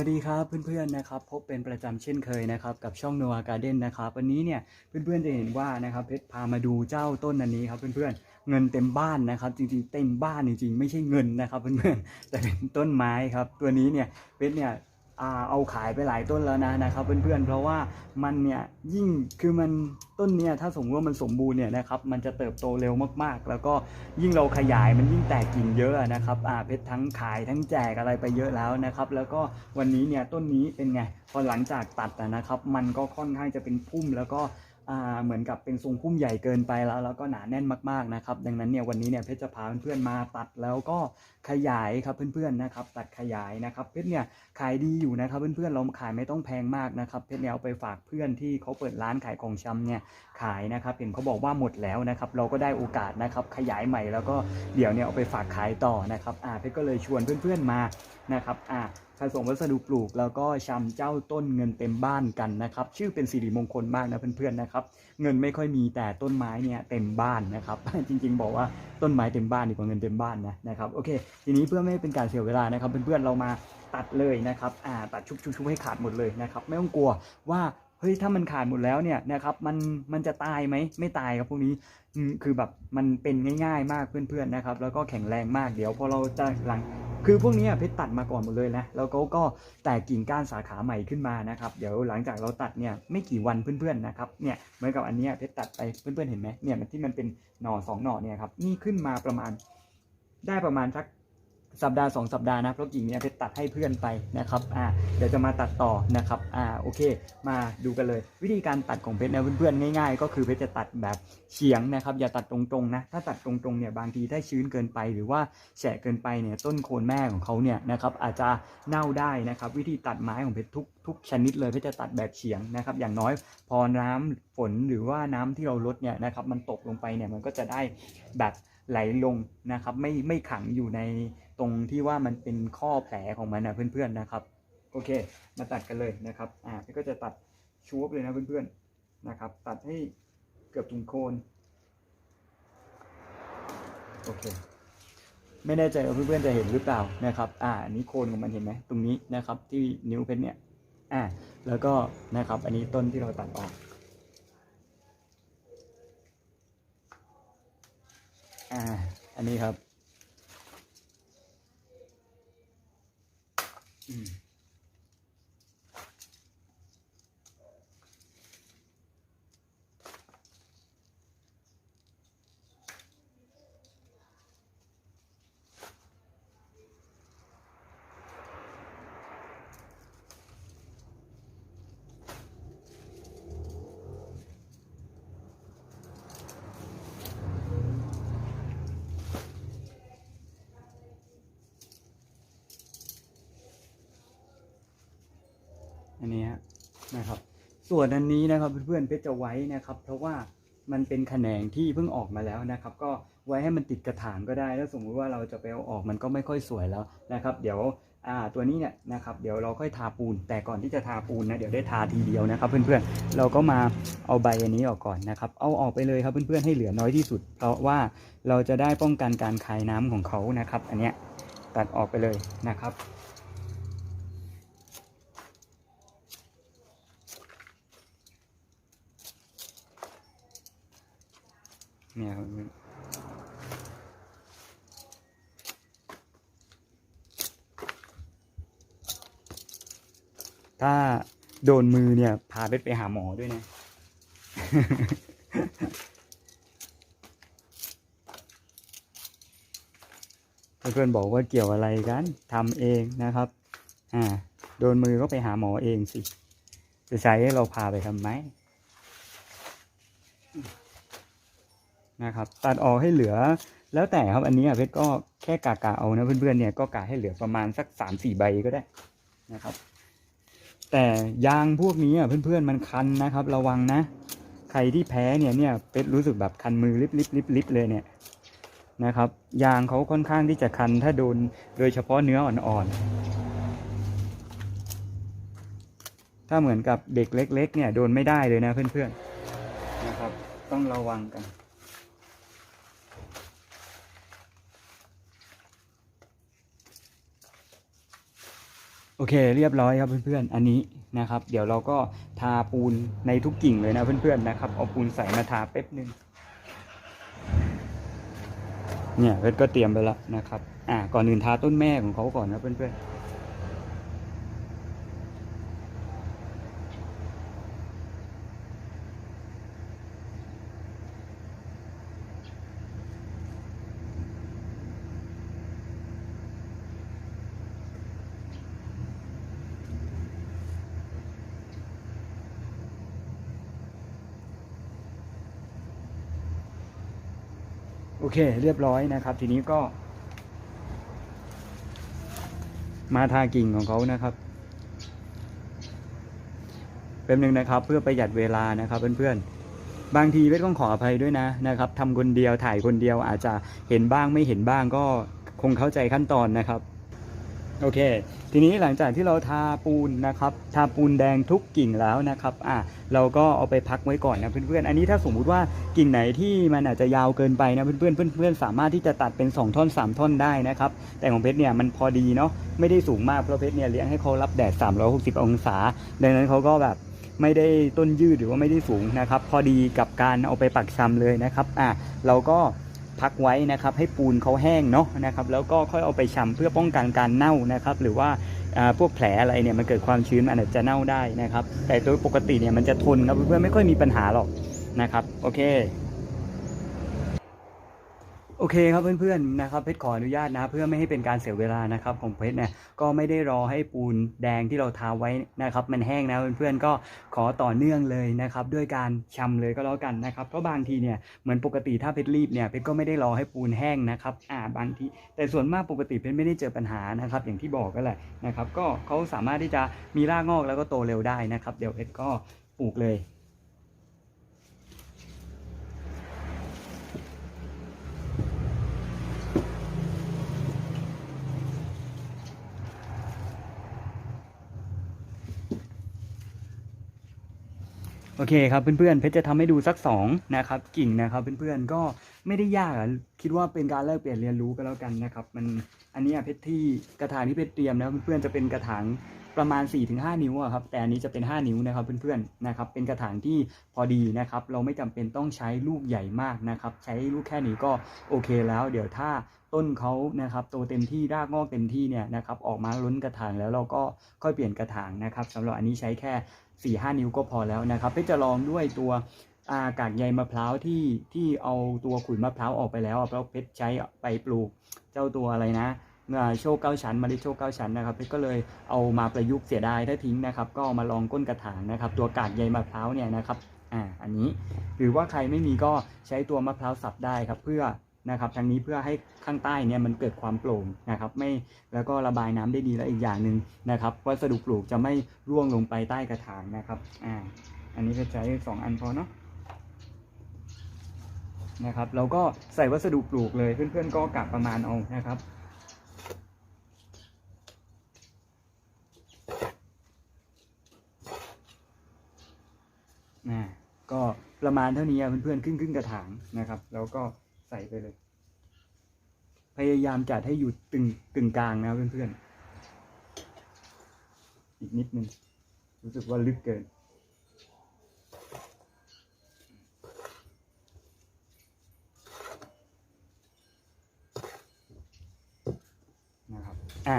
วัสดีครับเพื่อนๆนะครับพบเป็นประจำเช่นเคยนะครับกับช่องโนอาการ์เด้นนะครับวันนี้เนี่ยเพื่อนๆจะเห็นว่านะครับเพชรพามาดูเจ้าต้นอันนี้ครับเพื่อนๆเงินเต็มบ้านนะครับจริงๆเต็มบ้านจริงๆไม่ใช่เงินนะครับเพื่อนๆแต่เป็นต้นไม้ครับตัวนี้เนี่ยเพชรเนี่ย เอาขายไปหลายต้นแล้วนะนะครับเพื่อนๆเพราะว่ามันเนี่ยยิ่งคือมันต้นเนี่ยถ้าสมมติว่ามันสมบูรณ์เนี่ยนะครับมันจะเติบโตเร็วมากๆ แล้วก็ยิ่งเราขยายมันยิ่งแตกกิ่งเยอะนะครับอ่าเพชรทั้งขายทั้งแจกอะไรไปเยอะแล้วนะครับแล้วก็วันนี้เนี่ยต้นนี้เป็นไงพอหลังจากตัดนะครับ มันก็ค่อนข้างจะเป็นพุ่มแล้วก็ เหมือนกับเป็นทรงพุ่มใหญ่เกินไปแล้วแล้วก็หนาแน่นมากๆนะครับ ดังนั้นเนี่ยวันนี้เนี่ยเพชรจะพาเพื่อนๆมาตัดแล้วก็ขยายครับเพื่อนๆนะครับ ตัดขยายนะครับ เพชรเนี่ยขายดีอยู่นะครับ เพื่อนๆเราขายไม่ต้องแพงมากนะครับ เพชรเนี่ยเอาไปฝากเพื่อนที่เขาเปิดร้านขายของชำเนี่ยขายนะครับ เห็นเขาบอกว่าหมดแล้วนะครับ เราก็ได้โอกาสนะครับ ขยายใหม่แล้วก็เดี๋ยวเนี่ยเอาไปฝากขายต่อนะครับอ่าเพชรก็เลยชวนเพื่อนๆมานะครับอ่า ผสมวัสดุปลูกแล้วก็ชำเจ้าต้นเงินเต็มบ้านกันนะครับ ชื่อเป็นสิริมงคลมากนะเพื่อนๆนะครับ เงินไม่ค่อยมีแต่ต้นไม้เนี่ยเต็มบ้านนะครับ จริง ๆ บอกว่าต้นไม้เต็มบ้านดีกว่าเงินเต็มบ้านนะนะครับโอเค ทีนี้เพื่อไม่ให้เป็นการเสียเวลานะครับ เพื่อนๆเรามาตัดเลยนะครับอ่าตัดชุบๆให้ขาดหมดเลยนะครับ ไม่ต้องกลัวว่าเฮ้ยถ้ามันขาดหมดแล้วเนี่ยนะครับมันมันจะตายไหมไม่ตายครับพวกนี้ คือแบบมันเป็นง่ายๆมากเพื่อนๆนะครับ แล้วก็แข็งแรงมากเดี๋ยวพอเราจะหลังคือพวกนี้เพชรตัดมาก่อนหมดเลยนะแล้วก็ก็แตกกิ่งก้านสาขาใหม่ขึ้นมานะครับ เดี๋ยวหลังจากเราตัดเนี่ยไม่กี่วันเพื่อนๆนะครับเนี่ยเหมือนกับอันนี้เพชรตัดไปเพื่อนๆเห็นไหมเนี่ยมันที่มันเป็นหน่อสองหน่อเนี่ยครับนี่ขึ้นมาประมาณได้ประมาณสัก สัปดาห์สองสัปดาห์นะเพราะกิ่งเนี้ยเพชรตัดให้เพื่อนไปนะครับอ่าเดี๋ยวจะมาตัดต่อนะครับอ่าโอเค มาดูกันเลย วิธีการตัดของเพชรนะเพื่อนๆง่ายๆ ก็คือเพชรจะตัดแบบเฉียงนะครับ อย่าตัดตรงๆนะถ้าตัดตรงๆเนี่ยบางทีถ้าชื้นเกินไป หรือว่าแฉะเกินไปเนี่ยต้นโคนแม่ของเขาเนี่ยนะครับอาจจะเน่าได้นะครับวิธีตัดไม้ของเพชรทุกทุกชนิดเลยเพชรจะตัดแบบเฉียงนะครับ อย่างน้อยพอน้ำฝนหรือว่าน้ำที่เราลดเนี่ยนะครับมันตกลงไปเนี่ยมันก็จะได้แบบไหลลงนะครับไม่ไม่ขังอยู่ใน ตรงที่ว่ามันเป็นข้อแผลของมันนะเพื่อนๆนะครับ โอเค มาตัดกันเลยนะครับอ่าพี่ก็จะตัดชูบเลยนะเพื่อนๆนะครับ ตัดให้เกือบถึงโคนโอเคไม่แน่ใจว่าเพื่อนๆจะเห็นหรือเปล่านะครับ อ่าอันนี้โคนของมันเห็นไหมตรงนี้นะครับ ที่นิ้วเพชรเนี่ยอ่าแล้วก็นะครับ อันนี้ต้นที่เราตัดออกอ่าอันนี้ครับ อื นนี้ฮะนะครับ ส่วนอันนี้นะครับเพื่อนๆเพชรจะไว้นะครับ เพราะว่ามันเป็นแขนงที่เพิ่งออกมาแล้วนะครับ ก็ไว้ให้มันติดกระถางก็ได้ถ้าสมมุติว่าเราจะไปเอาออกมันก็ไม่ค่อยสวยแล้วนะครับ เดี๋ยวอ่าตัวนี้เนี่ยนะครับ เดี๋ยวเราค่อยทาปูน แต่ก่อนที่จะทาปูนนะเดี๋ยวได้ทาทีเดียวนะครับ เพื่อนๆเราก็มาเอาใบอันนี้ออกก่อนนะครับ เอาออกไปเลยครับเพื่อนๆให้เหลือน้อยที่สุด เพราะว่าเราจะได้ป้องกันการคายน้ำของเขานะครับ อันเนี้ยตัดออกไปเลยนะครับ เนี่ยครับถ้าโดนมือเนี่ย พาเบสไปหาหมอด้วยนะเพื่อนบอกว่าเกี่ยวอะไรกันทำเองนะครับ อ่า โดนมือก็ไปหาหมอเองสิจะใช้เราพาไปทำไหม นะครับ ตัดออกให้เหลือแล้วแต่ครับอันนี้เพชรก็แค่กากาเอานะเพื่อนๆเนี่ยก็กาให้เหลือประมาณสักสามสี่ใบก็ได้นะครับ แต่ยางพวกนี้อะเพื่อนๆมันคันนะครับ ระวังนะ ใครที่แพ้เนี่ยเนี่ยเพชรรู้สึกแบบคันมือลิบลิบลิบลิบเลยเนี่ยนะครับยางเขาค่อนข้างที่จะคันถ้าโดนโดยเฉพาะเนื้ออ่อนๆ ถ้าเหมือนกับเด็กเล็ก ๆ เนี่ยโดนไม่ได้เลยนะเพื่อนๆนะครับ ต้องระวังกัน โอเคเรียบร้อยครับเพื่อนๆ อันนี้นะครับ เดี๋ยวเราก็ทาปูนในทุกกิ่งเลยนะเพื่อนๆนะครับเอาปูนใส่มาทาแป๊บนึงเนี่ยเพชรก็เตรียมไปแล้วนะครับ อ่าก่อนอื่นทาต้นแม่ของเขาก่อนนะเพื่อนๆ โอเค เรียบร้อยนะครับ ทีนี้ก็ มาทากิ่งของเขานะครับเป็นหนึ่งนะครับ เพื่อประหยัดเวลานะครับเพื่อนๆบางทีเวทต้องขออภัยด้วยนะนะครับทำคนเดียวถ่ายคนเดียวอาจจะเห็นบ้างไม่เห็นบ้างก็คงเข้าใจขั้นตอนนะครับ โอเค ทีนี้หลังจากที่เราทาปูนนะครับ ทาปูนแดงทุกกิ่งแล้วนะครับ อะ เราก็เอาไปพักไว้ก่อนนะเพื่อนๆ อันนี้ถ้าสมมุติว่ากิ่งไหนที่มันอาจจะยาวเกินไปนะเพื่อนๆ เพื่อนๆ สามารถที่จะตัดเป็น 2 ท่อน 3 ท่อนได้นะครับ แต่ของเพชรเนี่ยมันพอดีเนาะ ไม่ได้สูงมากเพราะเพชรเนี่ยเลี้ยงให้เขารับแดด 360 องศา ดังนั้นเขาก็แบบไม่ได้ต้นยืดหรือว่าไม่ได้สูงนะครับ พอดีกับการเอาไปปักชำเลยนะครับ อะ เราก็ พักไว้นะครับ ให้ปูนเขาแห้งเนาะนะครับ แล้วก็ค่อยเอาไปชำเพื่อป้องกันการเน่านะครับ หรือว่าอ่าพวกแผลอะไรเนี่ยมันเกิดความชื้นมันอาจจะเน่าได้นะครับ แต่โดยปกติเนี่ยมันจะทนครับเพื่อนๆไม่ค่อยมีปัญหาหรอกนะครับ โอเค โอเคครับเพื่อนๆนะครับเพชรขออนุญาตนะเพื่อไม่ให้เป็นการเสียเวลานะครับของเพชรเนี่ยก็ไม่ได้รอให้ปูนแดงที่เราทาไว้นะครับ มันแห้งนะเพื่อนๆก็ขอต่อเนื่องเลยนะครับด้วยการชำเลยก็แล้วกันนะครับเพราะบางทีเนี่ยเหมือนปกติถ้าเพชรรีบเนี่ยเพชรก็ไม่ได้รอให้ปูนแห้งนะครับอ่าบางทีแต่ส่วนมากปกติเพชรไม่ได้เจอปัญหานะครับ อย่างที่บอกก็แหละนะครับ ก็เขาสามารถที่จะมีรากงอกแล้วก็โตเร็วได้นะครับ เดี๋ยวเพชรก็ปลูกเลย โอเคครับเพื่อนๆเพชรจะทำให้ดูสักสองนะครับกิ่งนะครับเพื่อนๆก็ไม่ได้ยากคิดว่าเป็นการแลกเปลี่ยนเรียนรู้ก็แล้วกันนะครับ มันอันนี้เพชรที่กระถางที่เพชรเตรียมนะเพื่อนๆจะเป็นกระถางประมาณ 4-5 นิ้วอะครับแต่อันนี้จะเป็น 5 นิ้วนะครับเพื่อนๆนะครับเป็นกระถางที่พอดีนะครับ เราไม่จำเป็นต้องใช้ลูกใหญ่มากนะครับ ใช้ลูกแค่นี้ก็โอเคแล้ว เดี๋ยวถ้าต้นเขานะครับโตเต็มที่รากงอกเต็มที่เนี่ยนะครับออกมาล้นกระถางแล้วเราก็ค่อยเปลี่ยนกระถางนะครับสำหรับอันนี้ใช้แค่ 4ี่ห้านิ้วก็พอแล้วนะครับเพชรจะลองด้วยตัวอากากใยมะพร้าวที่ที่เอาตัวขุยมะพร้าวออกไปแล้วอะเพราะเพชรใช้ไปปลูกเจ้าตัวอะไรนะอ่าโชคเก้าชั้นมาริโชคเก้าชั้นนะครับเพชรก็เลยเอามาประยุกต์เสียดายถ้าทิ้งนะครับ ก็ามาลองก้นกระถางนะครับ ตัวกากใยมะพร้าวเนี่ยนะครับอ่าอันนี้หรือว่าใครไม่มีก็ใช้ตัวมะพร้าวสับได้ครับเพื่อ นะครับทางนี้เพื่อให้ข้างใต้เนี่ยมันเกิดความโปร่งนะครับไม่แล้วก็ระบายน้ำได้ดีและอีกอย่างหนึ่งนะครับวัสดุปลูกจะไม่ร่วงลงไปใต้กระถางนะครับอ่าอันนี้ก็ใช้สองอันพอเนาะนะครับเราก็ใส่วัสดุปลูกเลยเพื่อนๆก็กะประมาณเอานะครับนะก็ประมาณเท่านี้อะเพื่อนๆครึ่งครึ่งๆกระถางนะครับ แล้วก็ ใส่ไปเลย พยายามจัดให้อยู่ตึงกึ่งกลางนะเพื่อนๆ อีกนิดนึง รู้สึกว่าลึกเกิน นะครับ อ่า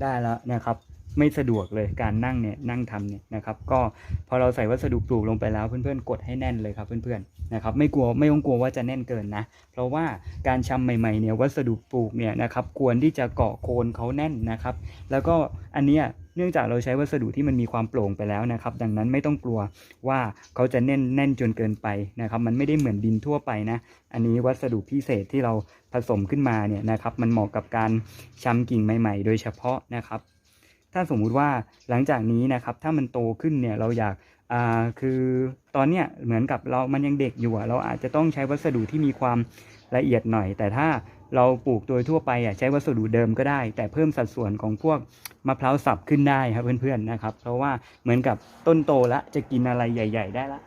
ได้แล้วนะครับ ไม่สะดวกเลยการนั่งเนี่ยนั่งทำเนี่ยนะครับก็พอเราใส่วัสดุปลูกลงไปแล้วเพื่อนๆกดให้แน่นเลยครับเพื่อนๆนะครับไม่กลัวไม่ต้องกลัวว่าจะแน่นเกินนะ เพราะว่าการชำใหม่ๆเนี่ยวัสดุปลูกเนี่ยนะครับควรที่จะเกาะโคนเขาแน่นนะครับ แล้วก็อันเนี้ยเนื่องจากเราใช้วัสดุที่มันมีความโปร่งไปแล้วนะครับ ดังนั้นไม่ต้องกลัวว่าเขาจะแน่นแน่นจนเกินไปนะครับ มันไม่ได้เหมือนดินทั่วไปนะ อันนี้วัสดุพิเศษที่เราผสมขึ้นมาเนี่ยนะครับ มันเหมาะกับการชำกิ่งใหม่ ๆ โดยเฉพาะนะครับ ถ้าสมมุติว่าหลังจากนี้นะครับ ถ้ามันโตขึ้นเนี่ยเราอยากอ่าคือตอนเนี้ยเหมือนกับเรามันยังเด็กอยู่เราอาจจะต้องใช้วัสดุที่มีความละเอียดหน่อย แต่ถ้าเราปลูกโดยทั่วไปอะใช้วัสดุเดิมก็ได้ แต่เพิ่มสัดส่วนของพวกมะพร้าวสับขึ้นได้ครับเพื่อนๆนะครับ เพราะว่าเหมือนกับต้นโตแล้วจะกินอะไรใหญ่ ๆ ได้ละ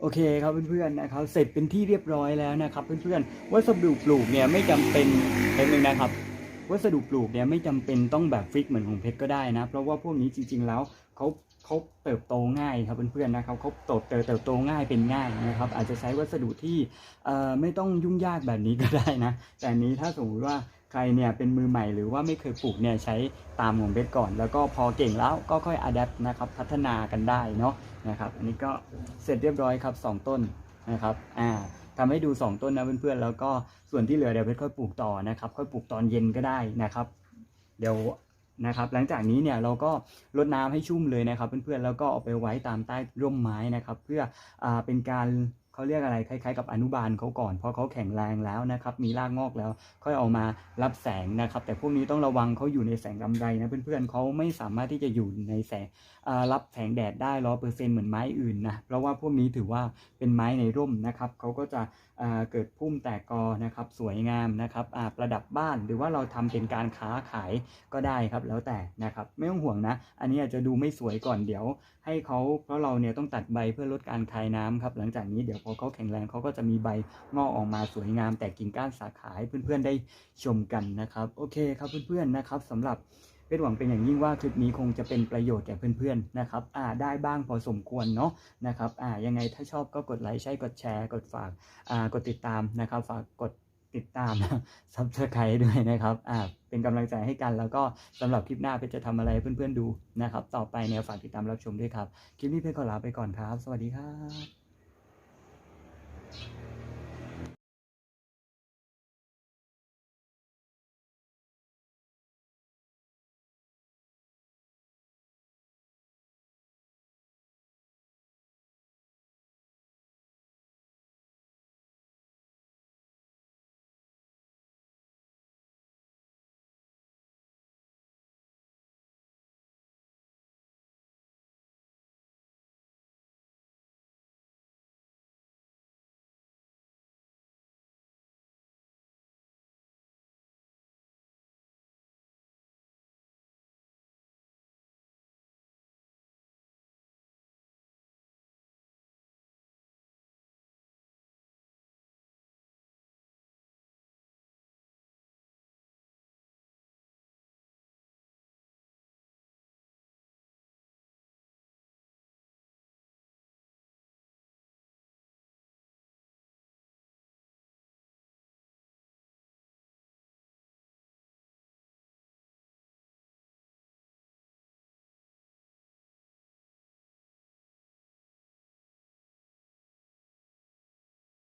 โอเคครับเพื่อนๆนะครับเสร็จเป็นที่เรียบร้อยแล้วนะครับเพื่อนๆวัสดุปลูกเนี่ยไม่จำเป็นเล็กนึงนะครับ วัสดุปลูกเนี่ยไม่จำเป็นต้องแบบฟิกเหมือนของเพชรก็ได้นะ เพราะว่าพวกนี้จริง ๆ แล้วเขาเขาเติบโตง่ายครับเพื่อนๆนะครับเขาเติบโตเติบโตง่ายเป็นง่ายนะครับ อาจจะใช้วัสดุที่ไม่ต้องยุ่งยากแบบนี้ก็ได้นะ แต่นี้ถ้าสมมติว่า ใครเนี่ยเป็นมือใหม่หรือว่าไม่เคยปลูกเนี่ยใช้ตามของเพชรก่อน แล้วก็พอเก่งแล้วก็ค่อยอัดแอปนะครับพัฒนากันได้เนาะนะครับอันนี้ก็เสร็จเรียบร้อยครับสองต้นนะครับอ่าทำให้ดู 2 ต้นนะเพื่อนๆแล้วก็ส่วนที่เหลือเดี๋ยวเพชรค่อยปลูกต่อนะครับค่อยปลูกตอนเย็นก็ได้นะครับ เดี๋ยวนะครับหลังจากนี้เนี่ยเราก็รดน้ำให้ชุ่มเลยนะครับเพื่อนๆแล้วก็เอาไปไว้ตามใต้ร่มไม้นะครับ เพื่ออ่าเป็นการ เขาเรียกอะไรคล้ายๆ กับอนุบาลเขาก่อน เพราะเขาแข็งแรงแล้วนะครับ มีรากงอกแล้ว ค่อยเอามารับแสงนะครับ แต่พวกนี้ต้องระวังเขาอยู่ในแสงลำไรนะเพื่อนๆเขาไม่สามารถที่จะอยู่ในแสงรับแสงแดดได้ร้อเปอร์เซ็นเหมือนไม้อื่นนะเพราะว่าพวกนี้ถือว่าเป็นไม้ในร่มนะครับเขาก็จะเกิดพุ่มแตกกอนะครับสวยงามนะครับประดับบ้านหรือว่าเราทำเป็นการค้าขายก็ได้ครับแล้วแต่นะครับไม่ต้องห่วงนะ อันนี้อาจจะดูไม่สวยก่อนเดี๋ยว ให้เขาเพราะเราเนี่ยต้องตัดใบเพื่อลดการคายน้ำครับ หลังจากนี้เดี๋ยวพอเขาแข็งแรงเขาก็จะมีใบงอกออกมาสวยงาม แต่กิ่งก้านสาขาให้เพื่อนๆได้ชมกันนะครับโอเคครับเพื่อนๆนะครับสำหรับเป็นหวังเป็นอย่างยิ่งว่าคลิปนี้คงจะเป็นประโยชน์แก่เพื่อนๆนะครับอ่าได้บ้างพอสมควรเนาะนะครับอ่ายังไงถ้าชอบก็กดไลค์ใช่กดแชร์ กดฝากอ่ากดติดตามนะครับ ฝากกด ติดตามซับสไครต์ด้วยนะครับอ่าเป็นกำลังใจให้กัน แล้วก็สำหรับคลิปหน้าเพชรจะทำอะไรเพื่อนๆดูนะครับ ต่อไปเนี่ยฝากติดตามรับชมด้วยครับ คลิปนี้เพชรขอลาไปก่อนครับ สวัสดีครับ